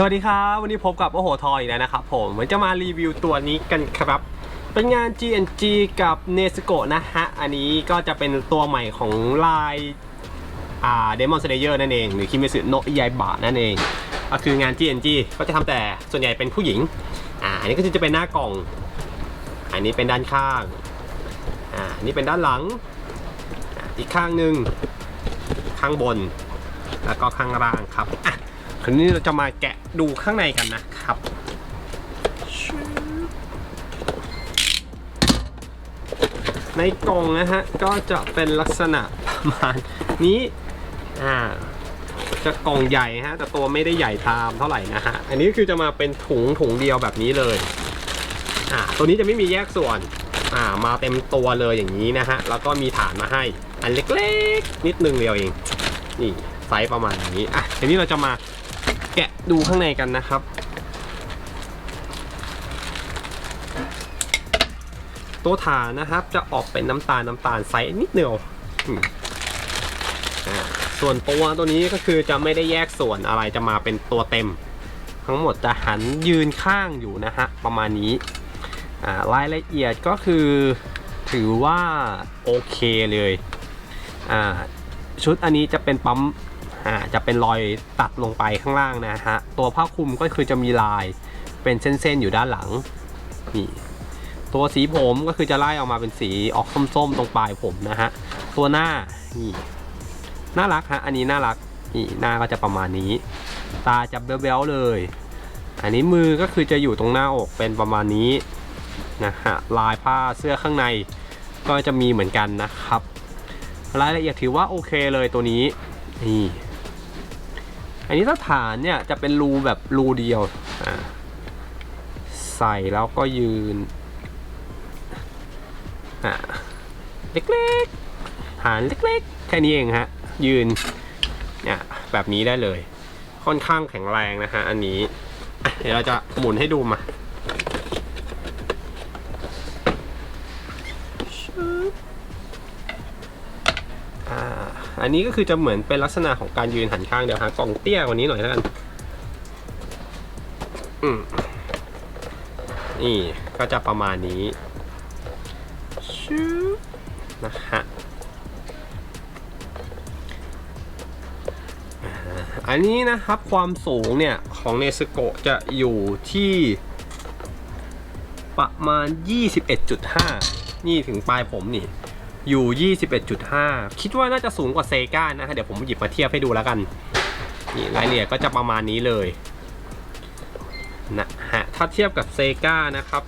สวัสดีครับ วันนี้พบกับโอโหทอยอีกแล้วนะครับผมเหมือนจะมารีวิวตัวนี้กันครับ เป็นงาน GNG กับ n e s c o นะฮะ อันนี้ก็จะเป็นตัวใหม่ของลายอ่า Demon Slayer นั่นเอง หรือคิมเมสึโนะยายบะนั่นเอง ก็คืองาน GNG ก็จะทำแต่ส่วนใหญ่เป็นผู้หญิงอ่าอันนี้ก็จะเป็นหน้ากล่อง อันนี้เป็นด้านข้างอ่าอันนี่เป็นด้านหลังอ่าอีกข้างหนึ่งข้างบน แล้วก็ข้างล่างครับอะ คราวนี้เราจะมาแกะดูข้างในกันนะครับ ในกล่องนะฮะ ก็จะเป็นลักษณะประมาณนี้อ่าจะกล่องใหญ่ฮะ แต่ตัวไม่ได้ใหญ่ตามเท่าไหร่นะฮะ อันนี้คือจะมาเป็นถุงถุงเดียวแบบนี้เลยอ่าตัวนี้จะไม่มีแยกส่วนอ่ามาเต็มตัวเลยอย่างนี้นะฮะ แล้วก็มีฐานมาให้ อันเล็กๆ นิดนึงเดียวเอง นี่ไซส์ประมาณนี้ อะทีนี้เราจะมา แกะดูข้างในกันนะครับ ตัวฐานนะครับจะออกเป็นน้ำตาลน้ำตาลไซส์นิดเดียวส่วนตัวตัวนี้ก็คือจะไม่ได้แยกส่วนอะไรจะมาเป็นตัวเต็ม ทั้งหมดจะหันยืนข้างอยู่นะฮะประมาณนี้อ่ารายละเอียดก็คือถือว่าโอเคเลย ชุดอันนี้จะเป็นปั๊ม อ่าจะเป็นรอยตัดลงไปข้างล่างนะฮะตัวผ้าคลุมก็คือจะมีลายเป็นเส้นๆอยู่ด้านหลังนี่ตัวสีผมก็คือจะไล่ออกมาเป็นสีออกส้มๆตรงปลายผมนะฮะตัวหน้านี่น่ารักฮะอันนี้น่ารักนี่หน้าก็จะประมาณนี้ ตาจะเบ้วๆเลย อันนี้มือก็คือจะอยู่ตรงหน้าอกเป็นประมาณนี้นะฮะลายผ้าเสื้อข้างในก็จะมีเหมือนกันนะครับ รายละเอียดถือว่าโอเคเลยตัวนี้นี่ อันนี้ถ้าฐานเนี่ยจะเป็นรูแบบรูเดียวใส่แล้วก็ยืนเล็กๆฐานเล็กๆ แค่นี้เองฮะ ยืนเนี่ยแบบนี้ได้เลย ค่อนข้างแข็งแรงนะฮะอันนี้เดี๋ยวเราจะหมุนให้ดูมาชึบอ่า อันนี้ก็คือจะเหมือนเป็นลักษณะของการยืนหันข้างเดี๋ยวหากล่องเตี้ยกว่านี้หน่อยแล้วกันอืมนี่ก็จะประมาณนี้ชื่อนะฮะอันนี้นะครับความสูงเนี่ย ของเนสโกจะอยู่ที่ประมาณ 21.5 นี่ถึงปลายผมนี่ อยู่ 21.5 คิดว่าน่าจะสูงกว่าเซกานะฮะเดี๋ยวผมหยิบมาเทียบให้ดูแล้วกัน นี่รายละเอียดก็จะประมาณนี้เลยนะฮะถ้าเทียบกับเซกานะครับ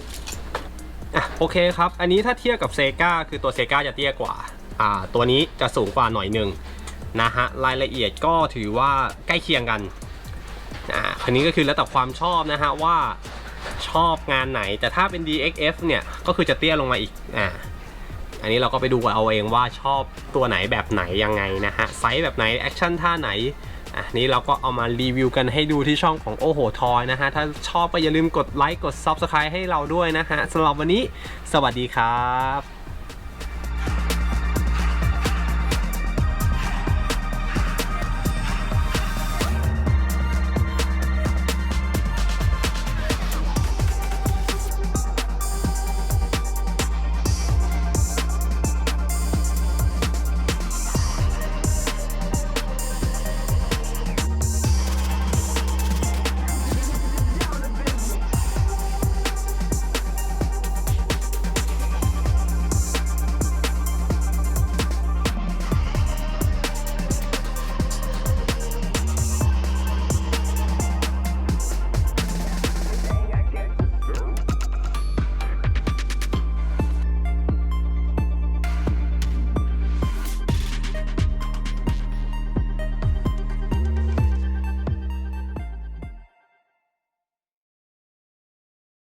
อะโอเคครับ อันนี้ถ้าเทียบกับเซกาคือตัวเซกาจะเตี้ยกว่าอ่า ตัวนี้จะสูงกว่าหน่อยหนึ่งนะฮะรายละเอียดก็ถือว่าใกล้เคียงกันอ่าคันนี้ก็คือแล้วแต่ความชอบนะฮะว่าชอบงานไหนแต่ถ้าเป็น DXF เนี่ยก็คือจะเตี้ยลงมาอีกอ่า อันนี้เราก็ไปดูกันเอาเองว่าชอบตัวไหนแบบไหนยังไงนะฮะไซส์แบบไหนแอคชั่นท่าไหนอะนี้เราก็เอามารีวิวกันให้ดูที่ช่องของโอโหทอยนะฮะ ถ้าชอบก็อย่าลืมกดไลค์กด Subscribe ให้เราด้วยนะฮะสำหรับวันนี้ สวัสดีครับ